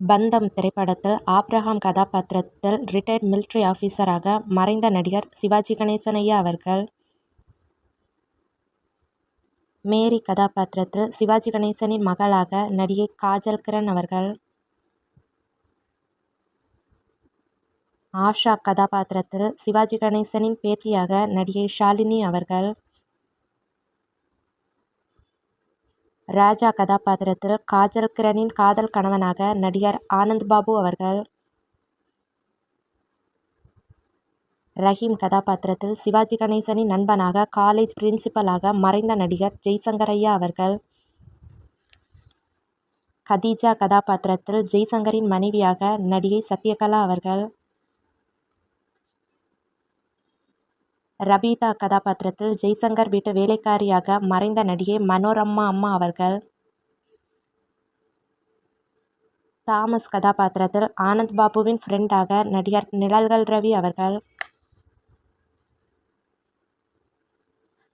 பந்தம் திரைப்படத்தில் ஆப்ரஹாம் கதாபாத்திரத்தில் ரிட்டையர்ட் மிலிட்டரி ஆஃபீஸராக மறைந்த நடிகர் சிவாஜி கணேசன் ஐயா அவர்கள். மேரி கதாபாத்திரத்தில் சிவாஜி கணேசனின் மகளாக நடிகை காஜல் கிரண் அவர்கள். ஆஷா கதாபாத்திரத்தில் சிவாஜி கணேசனின் பேத்தியாக நடிகை ஷாலினி அவர்கள். ராஜா கதாபாத்திரத்தில் காஜல் கிரணின் காதல் கணவனாக நடிகர் ஆனந்த் பாபு அவர்கள். ரஹீம் கதாபாத்திரத்தில் சிவாஜி கணேசனின் நண்பனாக காலேஜ் பிரின்சிபலாக மறைந்த நடிகர் ஜெய்சங்கரையா அவர்கள். கதீஜா கதாபாத்திரத்தில் ஜெய்சங்கரின் மனைவியாக நடிகை சத்யகலா அவர்கள். ரபீதா கதாபாத்திரத்தில் ஜெய்சங்கர் வீட்டு வேலைக்காரியாக மறைந்த நடிகை மனோரம்மா அம்மா அவர்கள். தாமஸ் கதாபாத்திரத்தில் ஆனந்த் பாபுவின் ஃப்ரெண்டாக நடிகர் நிழல்கள் ரவி அவர்கள்.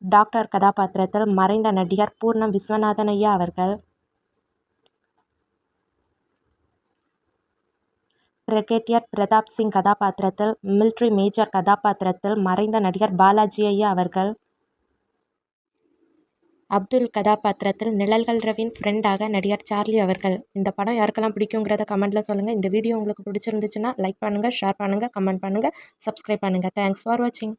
டாக்டர் கதாபாத்திரத்தில் மறைந்த நடிகர் பூர்ணம் விஸ்வநாதன் ஐயா அவர்கள். பிரிகேடியர் பிரதாப் சிங் கதாபாத்திரத்தில் மிலிட்ரி மேஜர் கதாபாத்திரத்தில் மறைந்த நடிகர் பாலாஜி ஐயா அவர்கள். அப்துல் கதாபாத்திரத்தில் நிழல்கள் ரவின் ஃப்ரெண்டாக நடிகர் சார்லி அவர்கள். இந்த படம் யாருக்கெல்லாம் பிடிக்குங்கிறத கமெண்ட்டில் சொல்லுங்கள் இந்த வீடியோ உங்களுக்கு பிடிச்சிருந்துச்சுன்னா லைக் பண்ணுங்கள் ஷேர் பண்ணுங்கள் கமெண்ட் பண்ணுங்கள் சப்ஸ்கிரைப் பண்ணுங்கள் தேங்க்ஸ் ஃபார் வாட்சிங்